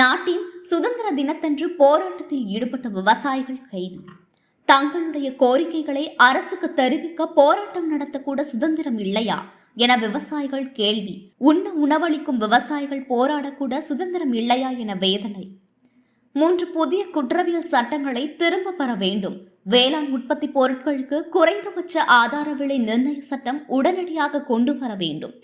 நாட்டின் சுதந்திர தினத்தன்று போராட்டத்தில் ஈடுபட்ட விவசாயிகள் கைது. தங்களுடைய கோரிக்கைகளை அரசுக்கு தெரிவிக்க போராட்டம் நடத்தக்கூட சுதந்திரம் இல்லையா என விவசாயிகள் கேள்வி. உண்ண உணவளிக்கும் விவசாயிகள் போராடக்கூட சுதந்திரம் இல்லையா என வேதனை. மூன்று புதிய குற்றவியல் சட்டங்களை திரும்ப பெற வேண்டும். வேளாண் உற்பத்தி பொருட்களுக்கு குறைந்தபட்ச ஆதார விலை நிர்ணய சட்டம் உடனடியாக கொண்டு வர வேண்டும்.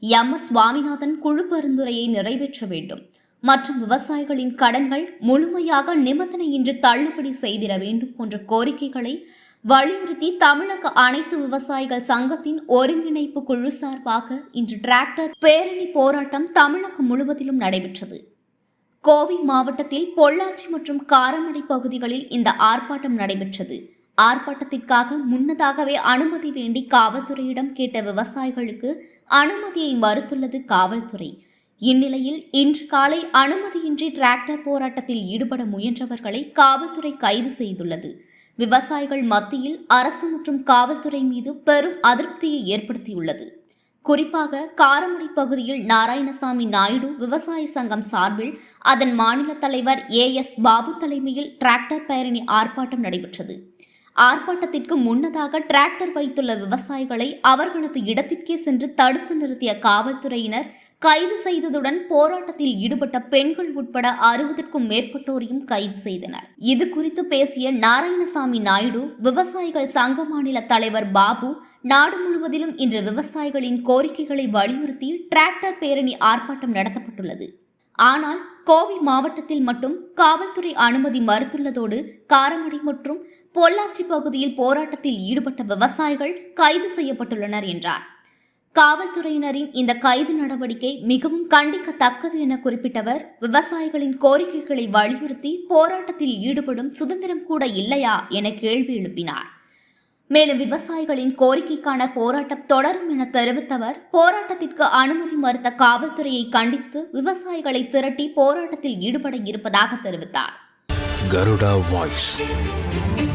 எம். எஸ். சுவாமிநாதன் குழு பரிந்துரையை நிறைவேற்ற வேண்டும். மற்றும் விவசாயிகளின் கடன்கள் முழுமையாக நிபந்தனையின்றி தள்ளுபடி செய்திட வேண்டும் போன்ற கோரிக்கைகளை வலியுறுத்தி தமிழக அனைத்து விவசாயிகள் சங்கத்தின் ஒருங்கிணைப்பு குழு சார்பாக இன்று டிராக்டர் பேரணி போராட்டம் தமிழகம் முழுவதிலும் நடைபெற்றது. கோவை மாவட்டத்தில் பொள்ளாச்சி மற்றும் காரமடை பகுதிகளில் இந்த ஆர்ப்பாட்டம் நடைபெற்றது. ஆர்ப்பாட்டத்திற்காக முன்னதாகவே அனுமதி வேண்டி காவல்துறையிடம் கேட்ட விவசாயிகளுக்கு அனுமதியை மறுத்துள்ளது காவல்துறை. இந்நிலையில் இன்று காலை அனுமதியின்றி டிராக்டர் போராட்டத்தில் ஈடுபட முயன்றவர்களை காவல்துறை கைது செய்துள்ளது. விவசாயிகள் மத்தியில் அரசு மற்றும் காவல்துறை மீது பெரும் அதிருப்தியை ஏற்படுத்தியுள்ளது. குறிப்பாக காரமடை பகுதியில் நாராயணசாமி நாயுடு விவசாய சங்கம் சார்பில் அதன் மாநில தலைவர் ஏ எஸ் பாபு தலைமையில் டிராக்டர் பேரணி ஆர்ப்பாட்டம் நடைபெற்றது. ஆர்ப்பாட்டத்திற்கு முன்னதாக டிராக்டர் வைத்துள்ள விவசாயிகளை அவர்களது இடத்திற்கே சென்று தடுத்து நிறுத்திய காவல்துறையினர் கைது செய்ததுடன் போராட்டத்தில் ஈடுபட்ட பெண்கள் உட்பட அறுபதற்கும் மேற்பட்டோரையும் கைது செய்தனர். இது குறித்து பேசிய நாராயணசாமி நாயுடு விவசாயிகள் சங்க மாநில தலைவர் பாபு நாடு முழுவதிலும் இன்று விவசாயிகளின் கோரிக்கைகளை வலியுறுத்தி டிராக்டர் பேரணி ஆர்ப்பாட்டம் நடத்தப்பட்டுள்ளது. ஆனால் கோவை மாவட்டத்தில் மட்டும் காவல்துறை அனுமதி மறுத்துள்ளதோடு காரமடை மற்றும் பொள்ளாச்சி பகுதியில் போராட்டத்தில் ஈடுபட்ட விவசாயிகள் கைது செய்யப்பட்டுள்ளனர் என்றார். காவல்துறையினரின் இந்த கைது நடவடிக்கை மிகவும் கண்டிக்கத்தக்கது என குறிப்பிட்டவர் விவசாயிகளின் கோரிக்கைகளை வலியுறுத்தி போராட்டத்தில் ஈடுபடும் சுதந்திரம் கூட இல்லையா என கேள்வி எழுப்பினார். மேலும் விவசாயிகளின் கோரிக்கைக்கான போராட்டம் தொடரும் என தெரிவித்தவர் போராட்டத்திற்கு அனுமதி மறுத்த காவல்துறையை கண்டித்து விவசாயிகளை திரட்டி போராட்டத்தில் ஈடுபட இருப்பதாக தெரிவித்தார்.